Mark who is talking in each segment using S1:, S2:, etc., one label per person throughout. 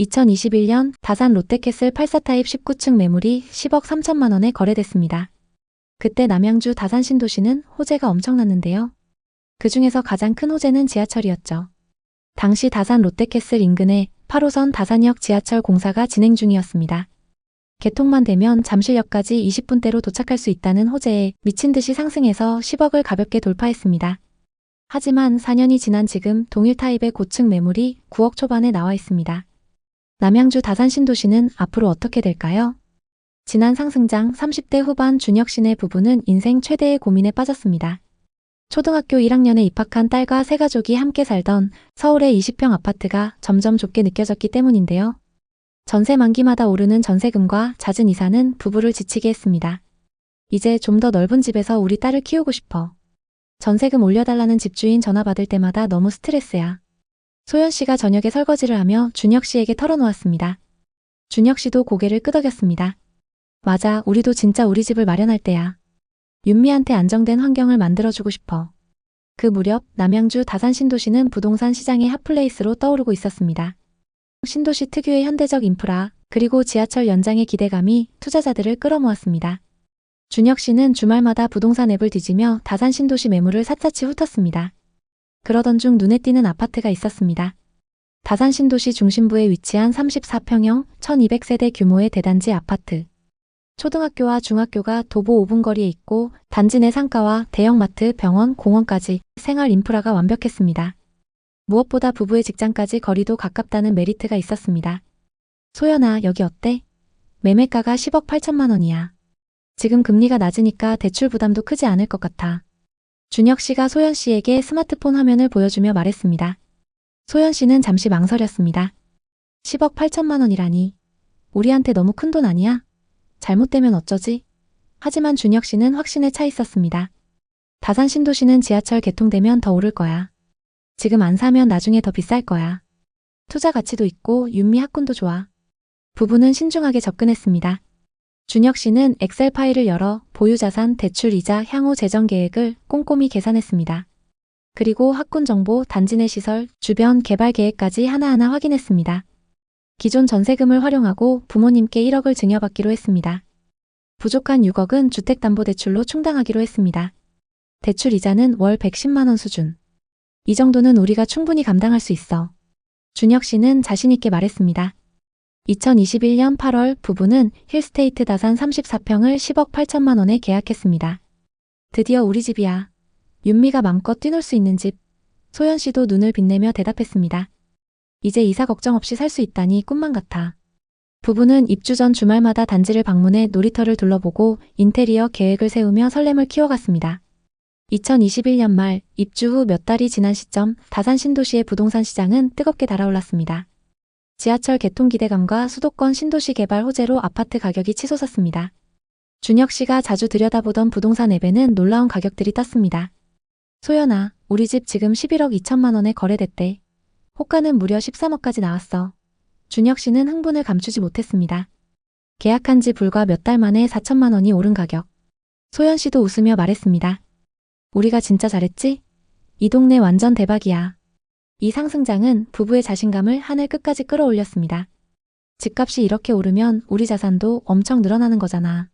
S1: 2021년 다산 롯데캐슬 84타입 19층 매물이 10억 3천만 원에 거래됐습니다. 그때 남양주 다산 신도시는 호재가 엄청났는데요. 그 중에서 가장 큰 호재는 지하철이었죠. 당시 다산 롯데캐슬 인근에 8호선 다산역 지하철 공사가 진행 중이었습니다. 개통만 되면 잠실역까지 20분대로 도착할 수 있다는 호재에 미친 듯이 상승해서 10억을 가볍게 돌파했습니다. 하지만 4년이 지난 지금 동일 타입의 고층 매물이 9억 초반에 나와 있습니다. 남양주 다산 신도시는 앞으로 어떻게 될까요? 지난 상승장 30대 후반 준혁 씨네 부부는 인생 최대의 고민에 빠졌습니다. 초등학교 1학년에 입학한 딸과 세 가족이 함께 살던 서울의 20평 아파트가 점점 좁게 느껴졌기 때문인데요. 전세 만기마다 오르는 전세금과 잦은 이사는 부부를 지치게 했습니다. 이제 좀 더 넓은 집에서 우리 딸을 키우고 싶어. 전세금 올려달라는 집주인 전화 받을 때마다 너무 스트레스야. 소연 씨가 저녁에 설거지를 하며 준혁 씨에게 털어놓았습니다. 준혁 씨도 고개를 끄덕였습니다. 맞아, 우리도 진짜 우리 집을 마련할 때야. 윤미한테 안정된 환경을 만들어주고 싶어. 그 무렵 남양주 다산 신도시는 부동산 시장의 핫플레이스로 떠오르고 있었습니다. 신도시 특유의 현대적 인프라, 그리고 지하철 연장의 기대감이 투자자들을 끌어모았습니다. 준혁 씨는 주말마다 부동산 앱을 뒤지며 다산 신도시 매물을 샅샅이 훑었습니다. 그러던 중 눈에 띄는 아파트가 있었습니다. 다산 신도시 중심부에 위치한 34평형 1200세대 규모의 대단지 아파트. 초등학교와 중학교가 도보 5분 거리에 있고 단지 내 상가와 대형마트, 병원, 공원까지 생활 인프라가 완벽했습니다. 무엇보다 부부의 직장까지 거리도 가깝다는 메리트가 있었습니다. 소연아, 여기 어때? 매매가가 10억 8천만 원이야. 지금 금리가 낮으니까 대출 부담도 크지 않을 것 같아. 준혁 씨가 소연 씨에게 스마트폰 화면을 보여주며 말했습니다. 소연 씨는 잠시 망설였습니다. 10억 8천만 원이라니. 우리한테 너무 큰 돈 아니야? 잘못되면 어쩌지? 하지만 준혁 씨는 확신에 차 있었습니다. 다산 신도시는 지하철 개통되면 더 오를 거야. 지금 안 사면 나중에 더 비쌀 거야. 투자 가치도 있고 윤미 학군도 좋아. 부부는 신중하게 접근했습니다. 준혁 씨는 엑셀 파일을 열어 보유자산, 대출 이자, 향후 재정 계획을 꼼꼼히 계산했습니다. 그리고 학군 정보, 단지 내 시설, 주변 개발 계획까지 하나하나 확인했습니다. 기존 전세금을 활용하고 부모님께 1억을 증여받기로 했습니다. 부족한 6억은 주택담보대출로 충당하기로 했습니다. 대출 이자는 월 110만원 수준. 이 정도는 우리가 충분히 감당할 수 있어. 준혁 씨는 자신있게 말했습니다. 2021년 8월 부부는 힐스테이트 다산 34평을 10억 8천만 원에 계약했습니다. 드디어 우리 집이야. 윤미가 맘껏 뛰놀 수 있는 집. 소연 씨도 눈을 빛내며 대답했습니다. 이제 이사 걱정 없이 살 수 있다니 꿈만 같아. 부부는 입주 전 주말마다 단지를 방문해 놀이터를 둘러보고 인테리어 계획을 세우며 설렘을 키워갔습니다. 2021년 말 입주 후 몇 달이 지난 시점 다산 신도시의 부동산 시장은 뜨겁게 달아올랐습니다. 지하철 개통 기대감과 수도권 신도시 개발 호재로 아파트 가격이 치솟았습니다. 준혁 씨가 자주 들여다보던 부동산 앱에는 놀라운 가격들이 떴습니다. 소연아, 우리 집 지금 11억 2천만 원에 거래됐대. 호가는 무려 13억까지 나왔어. 준혁 씨는 흥분을 감추지 못했습니다. 계약한 지 불과 몇 달 만에 4천만 원이 오른 가격. 소연 씨도 웃으며 말했습니다. 우리가 진짜 잘했지? 이 동네 완전 대박이야. 이 상승장은 부부의 자신감을 하늘 끝까지 끌어올렸습니다. 집값이 이렇게 오르면 우리 자산도 엄청 늘어나는 거잖아.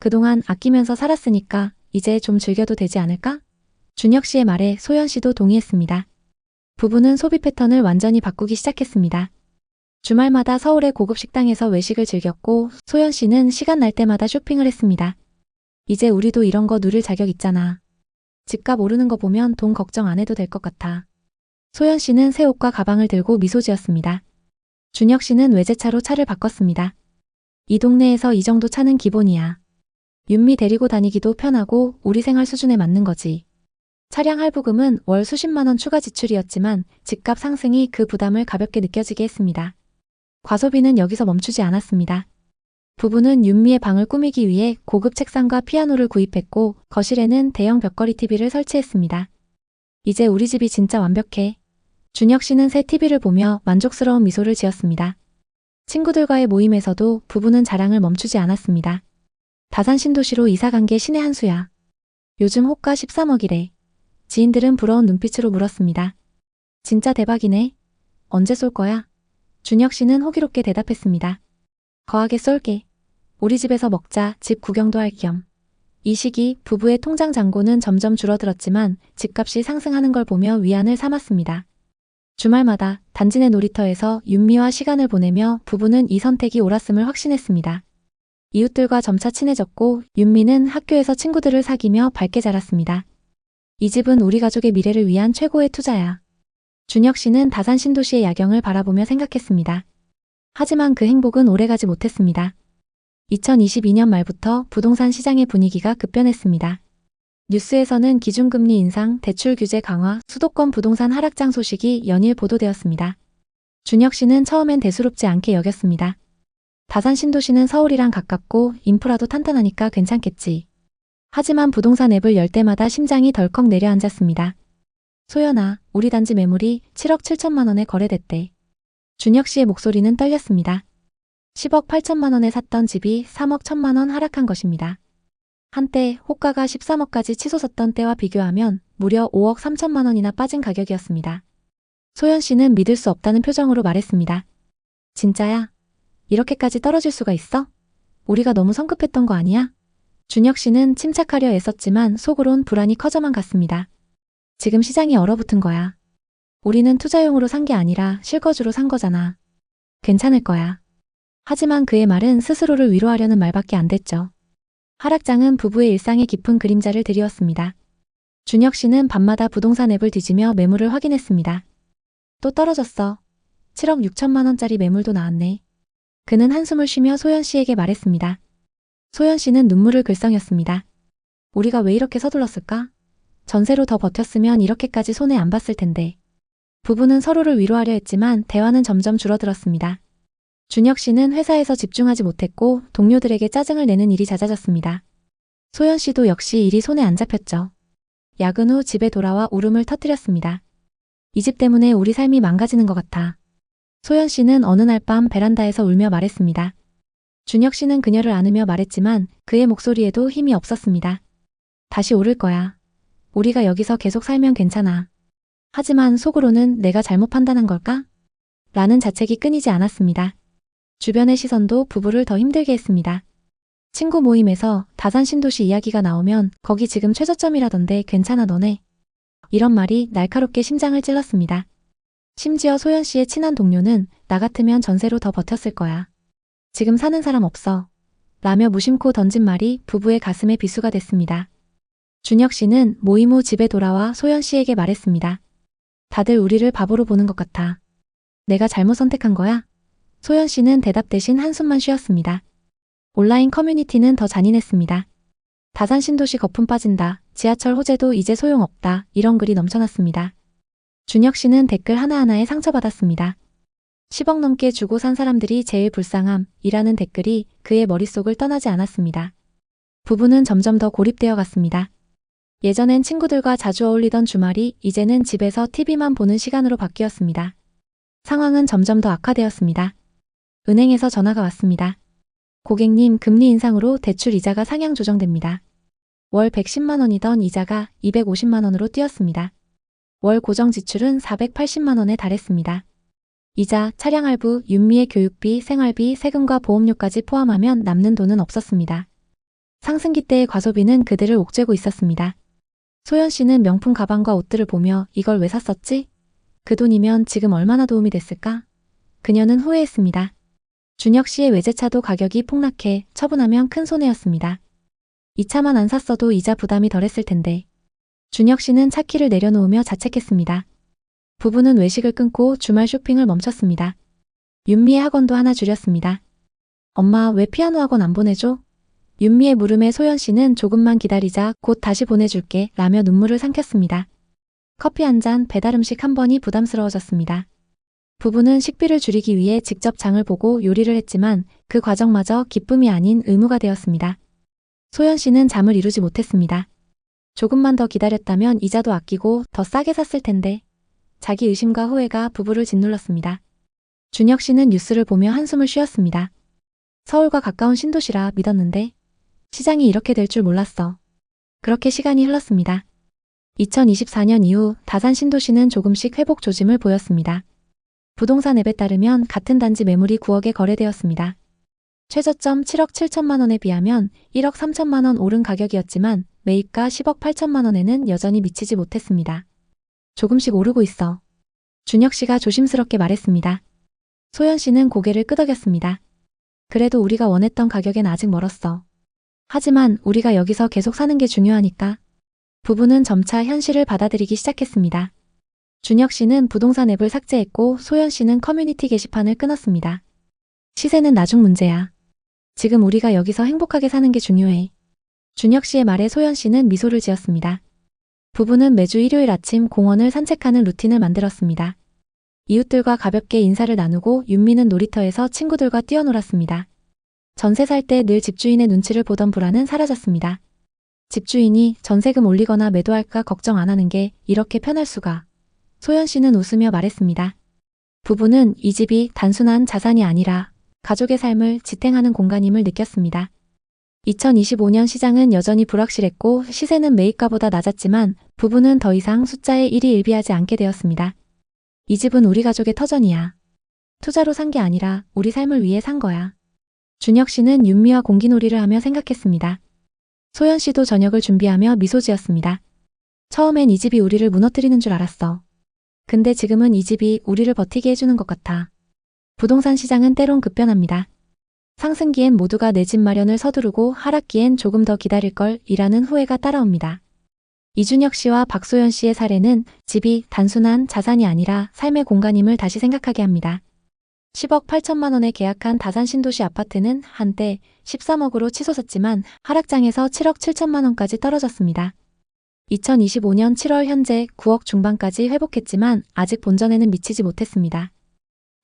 S1: 그동안 아끼면서 살았으니까 이제 좀 즐겨도 되지 않을까? 준혁 씨의 말에 소연 씨도 동의했습니다. 부부는 소비 패턴을 완전히 바꾸기 시작했습니다. 주말마다 서울의 고급 식당에서 외식을 즐겼고 소연 씨는 시간 날 때마다 쇼핑을 했습니다. 이제 우리도 이런 거 누릴 자격 있잖아. 집값 오르는 거 보면 돈 걱정 안 해도 될 것 같아. 소연 씨는 새 옷과 가방을 들고 미소 지었습니다. 준혁 씨는 외제차로 차를 바꿨습니다. 이 동네에서 이 정도 차는 기본이야. 윤미 데리고 다니기도 편하고 우리 생활 수준에 맞는 거지. 차량 할부금은 월 수십만 원 추가 지출이었지만 집값 상승이 그 부담을 가볍게 느껴지게 했습니다. 과소비는 여기서 멈추지 않았습니다. 부부는 윤미의 방을 꾸미기 위해 고급 책상과 피아노를 구입했고 거실에는 대형 벽걸이 TV를 설치했습니다. 이제 우리 집이 진짜 완벽해. 준혁 씨는 새 TV를 보며 만족스러운 미소를 지었습니다. 친구들과의 모임에서도 부부는 자랑을 멈추지 않았습니다. 다산 신도시로 이사 간 게 신의 한 수야. 요즘 호가 13억이래. 지인들은 부러운 눈빛으로 물었습니다. 진짜 대박이네. 언제 쏠 거야? 준혁 씨는 호기롭게 대답했습니다. 거하게 쏠게. 우리 집에서 먹자, 집 구경도 할 겸. 이 시기 부부의 통장 잔고는 점점 줄어들었지만 집값이 상승하는 걸 보며 위안을 삼았습니다. 주말마다 단지 내 놀이터에서 윤미와 시간을 보내며 부부는 이 선택이 옳았음을 확신했습니다. 이웃들과 점차 친해졌고 윤미는 학교에서 친구들을 사귀며 밝게 자랐습니다. 이 집은 우리 가족의 미래를 위한 최고의 투자야. 준혁 씨는 다산 신도시의 야경을 바라보며 생각했습니다. 하지만 그 행복은 오래가지 못했습니다. 2022년 말부터 부동산 시장의 분위기가 급변했습니다. 뉴스에서는 기준금리 인상, 대출 규제 강화, 수도권 부동산 하락장 소식이 연일 보도되었습니다. 준혁 씨는 처음엔 대수롭지 않게 여겼습니다. 다산 신도시는 서울이랑 가깝고 인프라도 탄탄하니까 괜찮겠지. 하지만 부동산 앱을 열 때마다 심장이 덜컥 내려앉았습니다. 소연아, 우리 단지 매물이 7억 7천만 원에 거래됐대. 준혁 씨의 목소리는 떨렸습니다. 10억 8천만 원에 샀던 집이 3억 1천만 원 하락한 것입니다. 한때 호가가 13억까지 치솟았던 때와 비교하면 무려 5억 3천만 원이나 빠진 가격이었습니다. 소연 씨는 믿을 수 없다는 표정으로 말했습니다. 진짜야? 이렇게까지 떨어질 수가 있어? 우리가 너무 성급했던 거 아니야? 준혁 씨는 침착하려 애썼지만 속으론 불안이 커져만 갔습니다. 지금 시장이 얼어붙은 거야. 우리는 투자용으로 산 게 아니라 실거주로 산 거잖아. 괜찮을 거야. 하지만 그의 말은 스스로를 위로하려는 말밖에 안 됐죠. 하락장은 부부의 일상에 깊은 그림자를 드리웠습니다. 준혁 씨는 밤마다 부동산 앱을 뒤지며 매물을 확인했습니다. 또 떨어졌어. 7억 6천만 원짜리 매물도 나왔네. 그는 한숨을 쉬며 소연 씨에게 말했습니다. 소연 씨는 눈물을 글썽였습니다. 우리가 왜 이렇게 서둘렀을까? 전세로 더 버텼으면 이렇게까지 손해 안 봤을 텐데. 부부는 서로를 위로하려 했지만 대화는 점점 줄어들었습니다. 준혁 씨는 회사에서 집중하지 못했고 동료들에게 짜증을 내는 일이 잦아졌습니다. 소연 씨도 역시 일이 손에 안 잡혔죠. 야근 후 집에 돌아와 울음을 터뜨렸습니다. 이 집 때문에 우리 삶이 망가지는 것 같아. 소연 씨는 어느 날 밤 베란다에서 울며 말했습니다. 준혁 씨는 그녀를 안으며 말했지만 그의 목소리에도 힘이 없었습니다. 다시 오를 거야. 우리가 여기서 계속 살면 괜찮아. 하지만 속으로는 내가 잘못 판단한 걸까? 라는 자책이 끊이지 않았습니다. 주변의 시선도 부부를 더 힘들게 했습니다. 친구 모임에서 다산 신도시 이야기가 나오면 거기 지금 최저점이라던데 괜찮아 너네. 이런 말이 날카롭게 심장을 찔렀습니다. 심지어 소연 씨의 친한 동료는 나 같으면 전세로 더 버텼을 거야. 지금 사는 사람 없어. 라며 무심코 던진 말이 부부의 가슴에 비수가 됐습니다. 준혁 씨는 모임 후 집에 돌아와 소연 씨에게 말했습니다. 다들 우리를 바보로 보는 것 같아. 내가 잘못 선택한 거야? 소연 씨는 대답 대신 한숨만 쉬었습니다. 온라인 커뮤니티는 더 잔인했습니다. 다산 신도시 거품 빠진다. 지하철 호재도 이제 소용없다. 이런 글이 넘쳐났습니다. 준혁 씨는 댓글 하나하나에 상처받았습니다. 10억 넘게 주고 산 사람들이 제일 불쌍함 이라는 댓글이 그의 머릿속을 떠나지 않았습니다. 부부는 점점 더 고립되어 갔습니다. 예전엔 친구들과 자주 어울리던 주말이 이제는 집에서 TV만 보는 시간으로 바뀌었습니다. 상황은 점점 더 악화되었습니다. 은행에서 전화가 왔습니다. 고객님 금리 인상으로 대출 이자가 상향 조정됩니다. 월 110만 원이던 이자가 250만 원으로 뛰었습니다. 월 고정 지출은 480만 원에 달했습니다. 이자, 차량 할부, 윤미의 교육비, 생활비, 세금과 보험료까지 포함하면 남는 돈은 없었습니다. 상승기 때의 과소비는 그들을 옥죄고 있었습니다. 소연 씨는 명품 가방과 옷들을 보며 이걸 왜 샀었지? 그 돈이면 지금 얼마나 도움이 됐을까? 그녀는 후회했습니다. 준혁 씨의 외제차도 가격이 폭락해 처분하면 큰 손해였습니다. 이 차만 안 샀어도 이자 부담이 덜했을 텐데. 준혁 씨는 차 키를 내려놓으며 자책했습니다. 부부는 외식을 끊고 주말 쇼핑을 멈췄습니다. 윤미의 학원도 하나 줄였습니다. 엄마 왜 피아노 학원 안 보내줘? 윤미의 물음에 소연 씨는 조금만 기다리자 곧 다시 보내줄게 라며 눈물을 삼켰습니다. 커피 한 잔, 배달 음식 한 번이 부담스러워졌습니다. 부부는 식비를 줄이기 위해 직접 장을 보고 요리를 했지만 그 과정마저 기쁨이 아닌 의무가 되었습니다. 소연 씨는 잠을 이루지 못했습니다. 조금만 더 기다렸다면 이자도 아끼고 더 싸게 샀을 텐데. 자기 의심과 후회가 부부를 짓눌렀습니다. 준혁 씨는 뉴스를 보며 한숨을 쉬었습니다. 서울과 가까운 신도시라 믿었는데 시장이 이렇게 될 줄 몰랐어. 그렇게 시간이 흘렀습니다. 2024년 이후 다산 신도시는 조금씩 회복 조짐을 보였습니다. 부동산 앱에 따르면 같은 단지 매물이 9억에 거래되었습니다. 최저점 7억 7천만 원에 비하면 1억 3천만 원 오른 가격이었지만 매입가 10억 8천만 원에는 여전히 미치지 못했습니다. 조금씩 오르고 있어. 준혁 씨가 조심스럽게 말했습니다. 소연 씨는 고개를 끄덕였습니다. 그래도 우리가 원했던 가격엔 아직 멀었어. 하지만 우리가 여기서 계속 사는 게 중요하니까. 부부는 점차 현실을 받아들이기 시작했습니다. 준혁 씨는 부동산 앱을 삭제했고 소연 씨는 커뮤니티 게시판을 끊었습니다. 시세는 나중 문제야. 지금 우리가 여기서 행복하게 사는 게 중요해. 준혁 씨의 말에 소연 씨는 미소를 지었습니다. 부부는 매주 일요일 아침 공원을 산책하는 루틴을 만들었습니다. 이웃들과 가볍게 인사를 나누고 윤미는 놀이터에서 친구들과 뛰어놀았습니다. 전세 살 때 늘 집주인의 눈치를 보던 불안은 사라졌습니다. 집주인이 전세금 올리거나 매도할까 걱정 안 하는 게 이렇게 편할 수가. 소연 씨는 웃으며 말했습니다. 부부는 이 집이 단순한 자산이 아니라 가족의 삶을 지탱하는 공간임을 느꼈습니다. 2025년 시장은 여전히 불확실했고 시세는 매입가보다 낮았지만 부부는 더 이상 숫자에 일이 일비하지 않게 되었습니다. 이 집은 우리 가족의 터전이야. 투자로 산 게 아니라 우리 삶을 위해 산 거야. 준혁 씨는 윤미와 공기놀이를 하며 생각했습니다. 소연 씨도 저녁을 준비하며 미소 지었습니다. 처음엔 이 집이 우리를 무너뜨리는 줄 알았어. 근데 지금은 이 집이 우리를 버티게 해주는 것 같아. 부동산 시장은 때론 급변합니다. 상승기엔 모두가 내 집 마련을 서두르고 하락기엔 조금 더 기다릴 걸 이라는 후회가 따라옵니다. 이준혁 씨와 박소연 씨의 사례는 집이 단순한 자산이 아니라 삶의 공간임을 다시 생각하게 합니다. 10억 8천만 원에 계약한 다산 신도시 아파트는 한때 13억으로 치솟았지만 하락장에서 7억 7천만 원까지 떨어졌습니다. 2025년 7월 현재 9억 중반까지 회복했지만 아직 본전에는 미치지 못했습니다.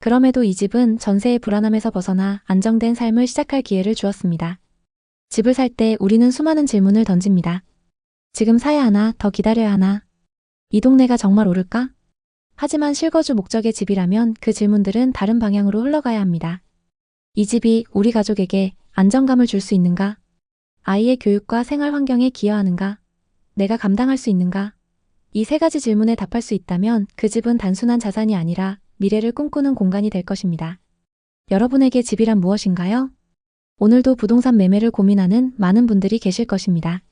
S1: 그럼에도 이 집은 전세의 불안함에서 벗어나 안정된 삶을 시작할 기회를 주었습니다. 집을 살 때 우리는 수많은 질문을 던집니다. 지금 사야 하나, 더 기다려야 하나? 이 동네가 정말 오를까? 하지만 실거주 목적의 집이라면 그 질문들은 다른 방향으로 흘러가야 합니다. 이 집이 우리 가족에게 안정감을 줄 수 있는가? 아이의 교육과 생활 환경에 기여하는가? 내가 감당할 수 있는가? 이 세 가지 질문에 답할 수 있다면 그 집은 단순한 자산이 아니라 미래를 꿈꾸는 공간이 될 것입니다. 여러분에게 집이란 무엇인가요? 오늘도 부동산 매매를 고민하는 많은 분들이 계실 것입니다.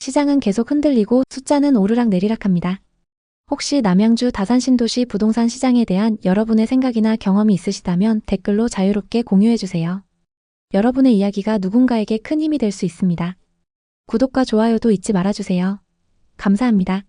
S1: 시장은 계속 흔들리고 숫자는 오르락 내리락 합니다. 혹시 남양주 다산신도시 부동산 시장에 대한 여러분의 생각이나 경험이 있으시다면 댓글로 자유롭게 공유해주세요. 여러분의 이야기가 누군가에게 큰 힘이 될 수 있습니다. 구독과 좋아요도 잊지 말아주세요. 감사합니다.